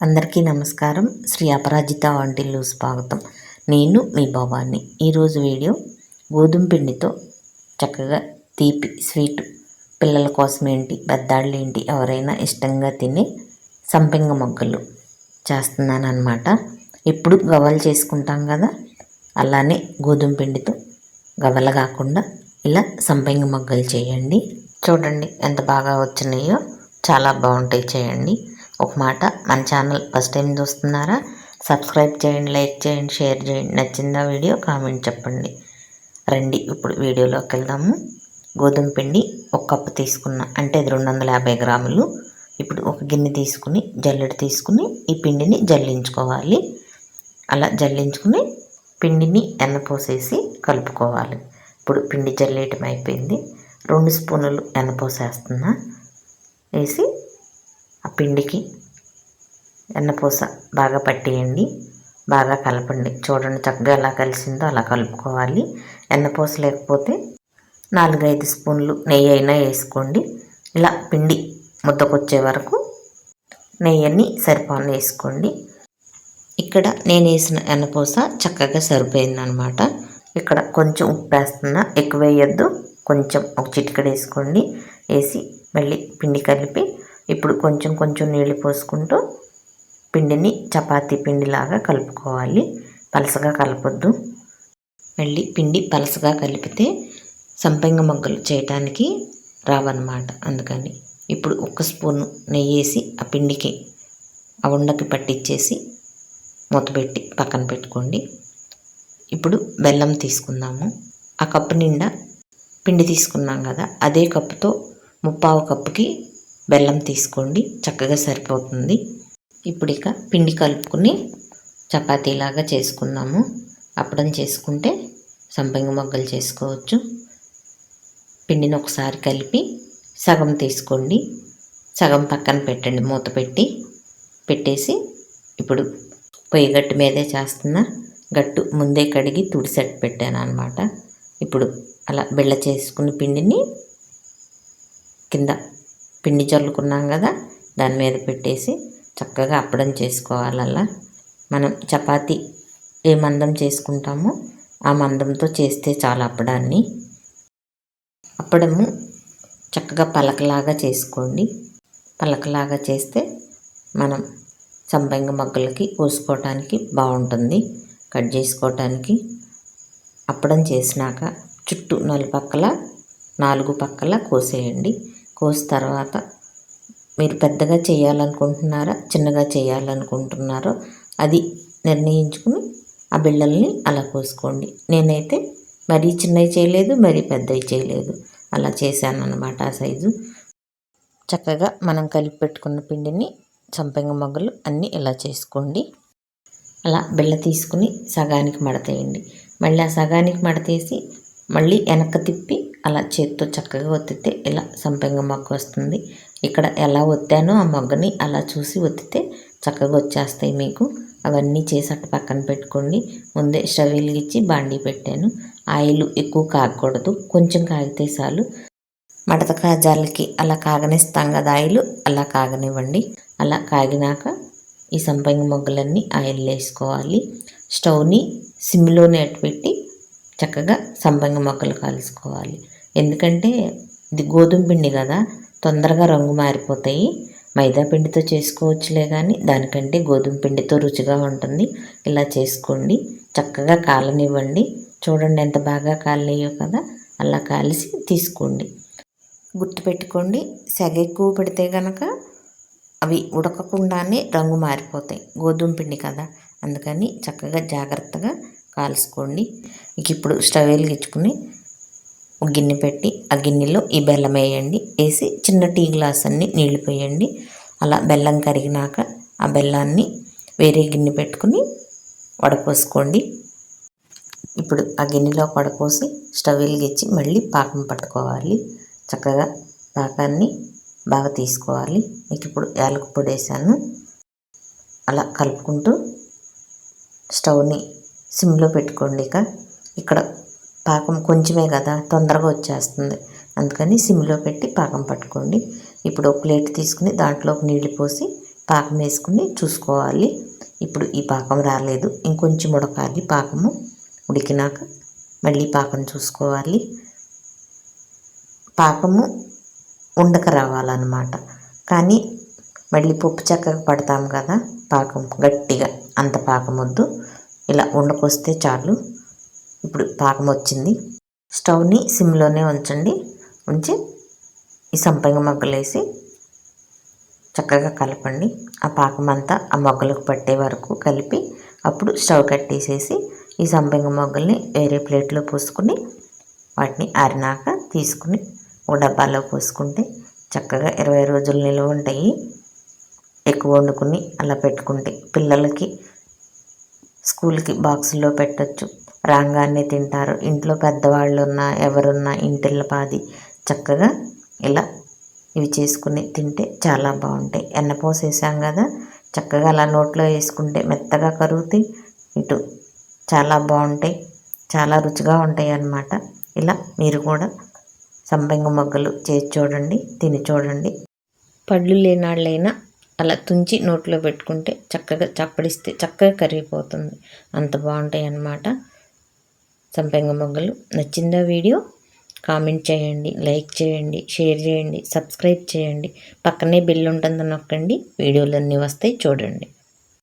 అందరికీ నమస్కారం. శ్రీ అపరాజిత వంటిల్లు స్వాగతం. నేను మీ భవాని. ఈరోజు వీడియో గోధుమ పిండితో చక్కగా తీపి స్వీట్ పిల్లల కోసం ఏంటి పెద్దాళ్ళు ఏంటి ఎవరైనా ఇష్టంగా తినే సంపెంగ మొగ్గలు చేస్తున్నాను అనమాట ఇప్పుడు గవ్వలు చేసుకుంటాం కదా అలానే గోధుమ పిండితో గవల కాకుండా ఇలా సంపెంగ మొగ్గలు చేయండి. చూడండి ఎంత బాగా వచ్చినాయో చాలా బాగుంటాయి చేయండి. ఒక మాట. మన ఛానల్ ఫస్ట్ టైం చూస్తున్నారా? సబ్స్క్రైబ్ చేయండి లైక్ చేయండి షేర్ చేయండి. నచ్చిందా వీడియో కామెంట్ చెప్పండి. రండి ఇప్పుడు వీడియోలోకి వెళ్దాము. గోధుమ పిండి ఒక కప్పు తీసుకున్న. అంటే అది రెండు వందల యాభై గ్రాములు. ఇప్పుడు ఒక గిన్నె తీసుకుని జల్లెడ తీసుకుని ఈ పిండిని జల్లించుకోవాలి. అలా జల్లించుకుని పిండిని ఎన్నపోసేసి కలుపుకోవాలి. ఇప్పుడు పిండి జల్లేయటం అయిపోయింది. రెండు స్పూనులు ఎన్నపోసేస్తున్నా వేసి ఆ పిండికి ఎన్నపూస బాగా పట్టేయండి బాగా కలపండి. చూడండి చక్కగా ఎలా కలిసిందో అలా కలుపుకోవాలి. ఎన్నపూస లేకపోతే నాలుగైదు స్పూన్లు నెయ్యి అయినా వేసుకోండి. ఇలా పిండి ముద్దకొచ్చే వరకు నెయ్యిని సరిపాన వేసుకోండి. ఇక్కడ నేను వేసిన ఎన్నపూస చక్కగా సరిపోయిందనమాట ఇక్కడ కొంచెం ఉప్పు వేస్తున్నా ఎక్కువ వేయొద్దు. కొంచెం ఒక చిటికడ వేసుకోండి. వేసి మళ్ళీ పిండి కలిపి ఇప్పుడు కొంచెం కొంచెం నీళ్ళు పోసుకుంటూ పిండిని చపాతీ పిండిలాగా కలుపుకోవాలి. పలసగా కలపొద్దు. మళ్ళీ పిండి పలసగా కలిపితే సంపెంగ మొగ్గలు చేయటానికి రావన్నమాట. అందుకని ఇప్పుడు ఒక స్పూన్ నెయ్యి వేసి ఆ పిండికి ఆ ఉండకి పట్టించేసి మూతపెట్టి పక్కన పెట్టుకోండి. ఇప్పుడు బెల్లం తీసుకుందాము. ఆ కప్పు నిండా పిండి తీసుకున్నాం కదా అదే కప్పుతో ముప్పావు కప్పుకి బెల్లం తీసుకోండి. చక్కగా సరిపోతుంది. ఇప్పుడు ఇక పిండి కలుపుకుని చపాతీలాగా చేసుకుందాము. అప్పడం చేసుకుంటే సంపంగి మొగ్గలు చేసుకోవచ్చు. పిండిని ఒకసారి కలిపి సగం తీసుకోండి. సగం పక్కన పెట్టండి. మూత పెట్టి పెట్టేసి ఇప్పుడు పొయ్యి గట్టు మీదే చేస్తున్న గట్టు ముందే కడిగి తుడిసెట్ పెట్టాను అనమాట ఇప్పుడు అలా బిళ్ళ చేసుకున్న పిండిని కింద పిండి చల్లుకున్నాం కదా దాని మీద పెట్టేసి చక్కగా అప్పడం చేసుకోవాలి అలా మనం చపాతి ఏ మందం చేసుకుంటామో ఆ మందంతో చేస్తే చాలా అప్పడాన్ని. అప్పడము చక్కగా పలకలాగా చేసుకోండి. పలకలాగా చేస్తే మనం సంపంగి మగ్గులకి కోసుకోవటానికి బాగుంటుంది. కట్ చేసుకోవటానికి అప్పడం చేసినాక చుట్టూ నలుపక్కల నాలుగు పక్కల కోసేయండి. కోసిన తర్వాత మీరు పెద్దగా చేయాలనుకుంటున్నారా చిన్నగా చేయాలనుకుంటున్నారో అది నిర్ణయించుకుని ఆ బిళ్ళల్ని అలా కోసుకోండి. నేనైతే మరీ చిన్నవి చేయలేదు మరీ పెద్దవి చేయలేదు. అలా చేశాను అనమాట ఆ సైజు. చక్కగా మనం కలిపి పెట్టుకున్న పిండిని సంపెంగ మొగ్గలు అన్నీ ఇలా చేసుకోండి. అలా బిళ్ళ తీసుకుని సగానికి మడతేయండి. మళ్ళీ ఆ సగానికి మడతేసి మళ్ళీ వెనక్కి తిప్పి అలా చేత్తో చక్కగా ఒత్తితే ఇలా సంపెంగ మొక్క వస్తుంది. ఇక్కడ ఎలా ఒత్తానో ఆ మొగ్గని అలా చూసి ఒత్తితే చక్కగా వచ్చేస్తాయి మీకు. అవన్నీ చేసి అటు పక్కన పెట్టుకోండి. ముందే స్టవ్ వెలిగించి బాండీ పెట్టాను. ఆయిల్ ఎక్కువ కాగకూడదు కొంచెం కాగితే చాలు. మడత కాజాలకి అలా కాగనిస్తాం కదా ఆయిల్ అలా కాగనివ్వండి. అలా కాగినాక ఈ సంపంగి మొగ్గలన్నీ ఆయిల్ వేసుకోవాలి. స్టవ్ని సిమ్లోనే అట్టు పెట్టి చక్కగా సంపంగి మొక్కలు కాల్చుకోవాలి. ఎందుకంటే ఇది గోధుమ పిండి కదా తొందరగా రంగు మారిపోతాయి. మైదా పిండితో చేసుకోవచ్చులే కానీ దానికంటే గోధుమ పిండితో రుచిగా ఉంటుంది. ఇలా చేసుకోండి. చక్కగా కాలనివ్వండి. చూడండి ఎంత బాగా కాలనియో కదా అలా కాలిసి తీసుకోండి. గుర్తుపెట్టుకోండి సెగ ఎక్కువ పెడితే కనుక అవి ఉడకకుండానే రంగు మారిపోతాయి. గోధుమ పిండి కదా అందుకని చక్కగా జాగ్రత్తగా కాల్చుకోండి. ఇక ఇప్పుడు స్టవ్ వెలిగించుకుని ఒక గిన్నె పెట్టి ఆ గిన్నెలో ఈ బెల్లం వేయండి. వేసి చిన్న టీ గ్లాస్ అన్ని నీళ్ళు పోయండి. అలా బెల్లం కరిగినాక ఆ బెల్లాన్ని వేరే గిన్నె పెట్టుకుని వడపోసుకోండి. ఇప్పుడు ఆ గిన్నెలో వడపోసి స్టవ్ వెలిగించి మళ్ళీ పాకం పట్టుకోవాలి. చక్కగా పాకాన్ని బాగా తీసుకోవాలి. మీకు ఇప్పుడు యాలకు పొడి వేసాను. అలా కలుపుకుంటూ స్టవ్ని సిమ్లో పెట్టుకోండి ఇక. ఇక్కడ పాకం కొంచెమే కదా తొందరగా వచ్చేస్తుంది. అందుకని సిమ్లో పెట్టి పాకం పట్టుకోండి. ఇప్పుడు ఒక ప్లేట్ తీసుకుని దాంట్లో నీళ్ళు పోసి పాకం వేసుకుని చూసుకోవాలి. ఇప్పుడు ఈ పాకం రాలేదు. ఇంకొంచెం ఉడకాలి పాకము. ఉడికినాక మళ్ళీ పాకం చూసుకోవాలి. పాకము ఉండక రావాలన్నమాట. కానీ మళ్ళీ పప్పు చక్కగా పడతాం కదా పాకం గట్టిగా. అంత పాకం వద్దు. ఇలా ఉండకొస్తే చాలు. ఇప్పుడు పాకం వచ్చింది. స్టవ్ని సిమ్లోనే ఉంచండి. ఉంచి ఈ సంపంగ మొగ్గలు వేసి చక్కగా కలపండి. ఆ పాకం అంతా ఆ మొగ్గలకు పట్టే వరకు కలిపి అప్పుడు స్టవ్ కట్టేసేసి ఈ సంపంగ మొగ్గల్ని వేరే ప్లేట్లో పోసుకుని వాటిని ఆరినాక తీసుకుని ఒక డబ్బాలో పోసుకుంటే చక్కగా ఇరవై రోజులు నిల్వ ఉంటాయి. ఎక్కువ వండుకుని అలా పెట్టుకుంటే పిల్లలకి స్కూల్కి బాక్సుల్లో పెట్టచ్చు. రాగానే తింటారు. ఇంట్లో పెద్దవాళ్ళు ఉన్నా ఎవరున్నా ఇంటిల్ల పాది. చక్కగా ఇలా ఇవి చేసుకుని తింటే చాలా బాగుంటాయి. ఎన్నపోసేసాం కదా? చక్కగా అలా నోట్లో వేసుకుంటే మెత్తగా కరుగుతాయి. ఇటు చాలా బాగుంటాయి. చాలా రుచిగా ఉంటాయి అన్నమాట. ఇలా మీరు కూడా సంబంగ మొగ్గలు చేసి చూడండి తిని చూడండి. పళ్ళు లేనాళ్ళైనా అలా తుంచి నోట్లో పెట్టుకుంటే చక్కగా చప్పడిస్తే చక్కగా కరిగిపోతుంది. అంత బాగుంటాయి అన్నమాట. సంపెంగ మొగ్గలు. నచ్చిందా వీడియో? కామెంట్ చేయండి లైక్ చేయండి షేర్ చేయండి సబ్స్క్రైబ్ చేయండి. పక్కనే బిల్ ఉంటుంది నొక్కండి. వీడియోలన్నీ వస్తాయి చూడండి.